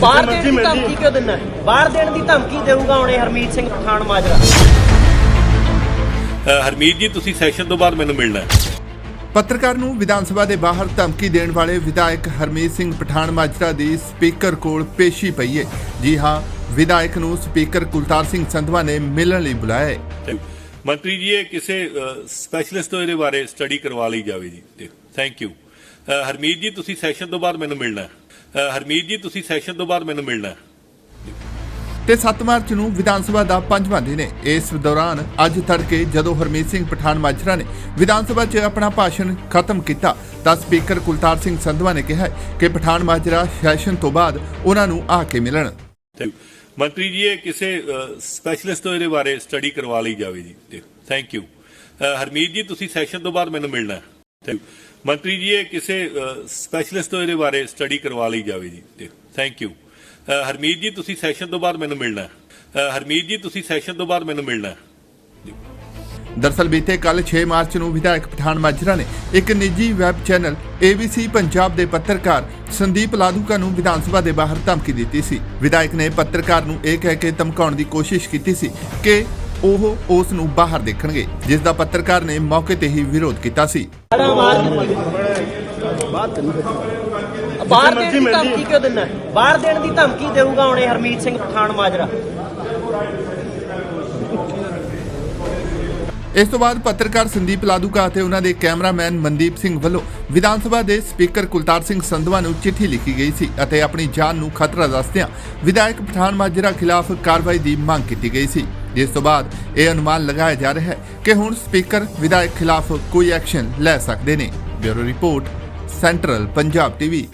ਬਾਹਰ ਦੇਣ ਦੀ ਧਮਕੀ ਕਿਉਂ ਦਿੰਦਾ ਹੈ? ਬਾਹਰ ਦੇਣ ਦੀ ਧਮਕੀ ਦੇਊਗਾ ਹੁਣੇ ਹਰਮੀਤ ਸਿੰਘ ਪਠਾਨ ਮਾਜਰਾ ਹਰਮੀਤ ਜੀ ਤੁਸੀਂ ਸੈਸ਼ਨ ਤੋਂ ਬਾਅਦ ਮੈਨੂੰ ਮਿਲਣਾ ਹੈ। ਪੱਤਰਕਾਰ ਨੂੰ ਵਿਧਾਨ ਸਭਾ ਦੇ ਬਾਹਰ ਧਮਕੀ ਦੇਣ ਵਾਲੇ ਵਿਧਾਇਕ ਹਰਮੀਤ ਸਿੰਘ ਪਠਾਨ ਮਾਜਰਾ ਦੀ ਸਪੀਕਰ ਕੋਲ ਪੇਸ਼ੀ ਪਈ ਹੈ। ਜੀ ਹਾਂ ਵਿਧਾਇਕ ਨੂੰ ਸਪੀਕਰ ਕੁਲਤਾਰ ਸਿੰਘ ਸੰਧਵਾ ਨੇ ਮਿਲਣ ਲਈ ਬੁਲਾਇਆ ਹੈ। ਮੰਤਰੀ ਜੀ ਇਹ ਕਿਸੇ ਸਪੈਸ਼ਲਿਸਟ ਤੋਂ ਇਹਦੇ ਬਾਰੇ ਸਟੱਡੀ ਕਰਵਾ ਲਈ ਜਾਵੇ ਜੀ। ਥੈਂਕ ਯੂ ਹਰਮੀਤ ਜੀ ਤੁਸੀਂ ਸੈਸ਼ਨ ਤੋਂ ਬਾਅਦ ਮੈਨੂੰ ਮਿਲਣਾ। ਹਰਮੀਤ ਜੀ ਤੁਸੀਂ ਸੈਸ਼ਨ ਤੋਂ ਬਾਅਦ ਮੈਨੂੰ ਮਿਲਣਾ। ਤੇ 7 ਮਾਰਚ ਨੂੰ ਵਿਧਾਨ ਸਭਾ ਦਾ ਪੰਜਵਾਂ ਦਿਨ ਹੈ। ਇਸ ਦੌਰਾਨ ਅੱਜ ਤੜਕੇ ਜਦੋਂ ਹਰਮੀਤ ਸਿੰਘ ਪਠਾਨ ਮਾਜਰਾ ਨੇ ਵਿਧਾਨ ਸਭਾ 'ਚ ਆਪਣਾ ਭਾਸ਼ਣ ਖਤਮ ਕੀਤਾ ਤਾਂ ਸਪੀਕਰ ਕੁਲਤਾਰ ਸਿੰਘ ਸੰਧਵਾ ਨੇ ਕਿਹਾ ਕਿ ਪਠਾਨ ਮਾਜਰਾ ਸੈਸ਼ਨ ਤੋਂ ਬਾਅਦ ਉਹਨਾਂ ਨੂੰ ਆ ਕੇ ਮਿਲਣ। ਮੰਤਰੀ ਜੀ ਇਹ ਕਿਸੇ ਸਪੈਸ਼ਲਿਸਟ ਤੋਂ ਇਹਦੇ ਬਾਰੇ ਸਟੱਡੀ ਕਰਵਾ ਲਈ ਜਾਵੇ ਜੀ। ਥੈਂਕ ਯੂ ਹਰਮੀਤ ਜੀ ਤੁਸੀਂ ਸੈਸ਼ਨ ਤੋਂ ਬਾਅਦ ਮੈਨੂੰ ਮਿਲਣਾ। ਮੰਤਰੀ ਜੀ, ਇਹ ਕਿਸੇ ਸਪੈਸ਼ਲਿਸਟ ਤੋਂ ਇਹਦੇ ਬਾਰੇ ਸਟੱਡੀ ਕਰਵਾ ਲਈ ਜਾਵੇ ਜੀ ਥੈਂਕ ਯੂ ਹਰਮੀਤ ਜੀ, ਤੁਸੀਂ ਸੈਸ਼ਨ ਤੋਂ ਬਾਅਦ ਮੈਨੂੰ ਮਿਲਣਾ। ਹਰਮੀਤ ਜੀ, ਤੁਸੀਂ ਸੈਸ਼ਨ ਤੋਂ ਬਾਅਦ ਮੈਨੂੰ ਮਿਲਣਾ। ਦਰਸਲ ਬੀਤੇ ਕੱਲ 6 ਮਾਰਚ ਨੂੰ ਵਿਧਾਇਕ ਪਠਾਨ ਮਾਜਰਾ ਨੇ ਇੱਕ ਨਿੱਜੀ ਵੈਬ ਚੈਨਲ ABC ਪੰਜਾਬ ਦੇ ਪੱਤਰਕਾਰ ਸੰਦੀਪ ਲਾਦੂਕਾ ਨੂੰ ਵਿਧਾਨ ਸਭਾ ਦੇ ਬਾਹਰ ਧਮਕੀ ਦਿੱਤੀ ਸੀ। ਵਿਧਾਇਕ ਨੇ ਪੱਤਰਕਾਰ ਨੂੰ ਇਹ ਕਹਿ ਕੇ ਧਮਕਾਉਣ ਦੀ ਕੋਸ਼ਿਸ਼ ਕੀਤੀ ਸੀ ਕਿ ਉਹ ਉਸ ਨੂੰ ਬਾਹਰ ਦੇਖਣਗੇ ਜਿਸ ਦਾ ਪੱਤਰਕਾਰ ਨੇ ਮੌਕੇ ਤੇ ਹੀ ਵਿਰੋਧ ਕੀਤਾ ਸੀ। ਬੜਾ ਮਾਰ ਬਾਹਰ ਦੇਣ ਦੀ ਧਮਕੀ ਕਿਉਂ ਦਿੰਦਾ ਹੈ? ਬਾਹਰ ਦੇਣ ਦੀ ਧਮਕੀ ਦੇਊਗਾ ਹੁਣੇ ਹਰਮੀਤ ਸਿੰਘ ਪਠਾਨ ਮਾਜਰਾ। ਇਸ ਤੋਂ ਬਾਅਦ ਪੱਤਰਕਾਰ ਸੰਦੀਪ ਲਾਦੂਕਾ ਅਤੇ ਉਹਨਾਂ ਦੇ ਕੈਮਰਾਮੈਨ ਮਨਦੀਪ ਸਿੰਘ ਵੱਲੋਂ ਵਿਧਾਨ ਸਭਾ ਦੇ ਸਪੀਕਰ ਕੁਲਤਾਰ ਸਿੰਘ ਸੰਧਵਾ ਨੂੰ ਚਿੱਠੀ ਲਿਖੀ ਗਈ ਸੀ ਅਤੇ ਆਪਣੀ ਜਾਨ ਨੂੰ ਖਤਰਾ ਦੱਸਦਿਆਂ ਵਿਧਾਇਕ ਪਠਾਨ ਮਾਜਰਾ ਖਿਲਾਫ ਕਾਰਵਾਈ ਦੀ ਮੰਗ ਕੀਤੀ ਗਈ ਸੀ। ਜਿਸ ਤੋਂ ਬਾਅਦ ਇਹ ਅਨੁਮਾਨ ਲਗਾਇਆ ਜਾ ਰਿਹਾ ਹੈ ਕਿ ਹੁਣ ਸਪੀਕਰ ਵਿਧਾਇਕ ਖਿਲਾਫ ਕੋਈ ਐਕਸ਼ਨ ਲੈ ਸਕਦੇ ਨੇ। Bureau report, central Punjab TV.